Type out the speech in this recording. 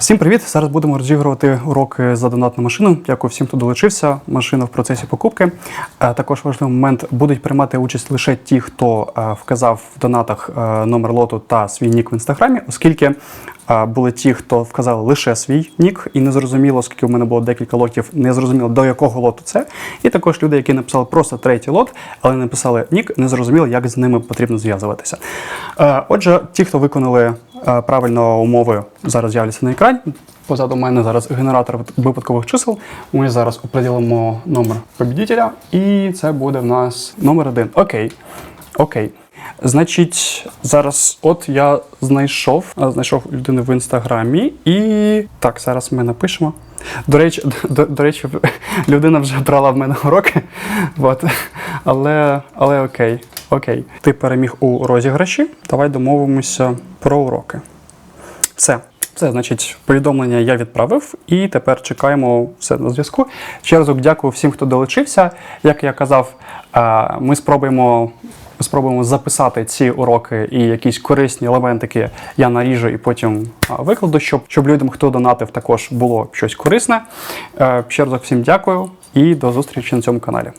Всім привіт! Зараз будемо розігрувати уроки за донатну машину. Дякую всім, хто долучився. Машина в процесі покупки. Е, Також важливий момент будуть приймати участь лише ті, хто е, вказав в донатах е, номер лоту та свій нік в інстаграмі, оскільки були ті, хто вказали лише свій нік, і не зрозуміло, оскільки в мене було декілька лотів, не зрозуміло до якого лоту це. І також люди, які написали просто третій лот, але не написали нік, не зрозуміло, як з ними потрібно зв'язуватися. Отже, ті, хто виконали правильно умови, зараз з'являться на екрані. Позаду мене зараз генератор випадкових чисел. Ми зараз оприділимо номер побідітеля, і це буде в нас номер один. Окей. Окей. Значить, зараз от я знайшов, знайшов людину в інстаграмі, і так, зараз ми напишемо. До речі, до, до речі, людина вже брала в мене уроки. От. Але, але окей, окей. Ти переміг у розіграші. Давай домовимося про уроки. Все. Все, значить, повідомлення я відправив, і тепер чекаємо все на зв'язку. Ще разок дякую всім, хто долучився. Як я казав, е, ми спробуємо. Спробуємо записати ці уроки і якісь корисні елементики я наріжу і потім викладу, щоб, щоб людям, хто донатив, також було щось корисне. Е, Ще разок всім дякую і до зустрічі на цьому каналі.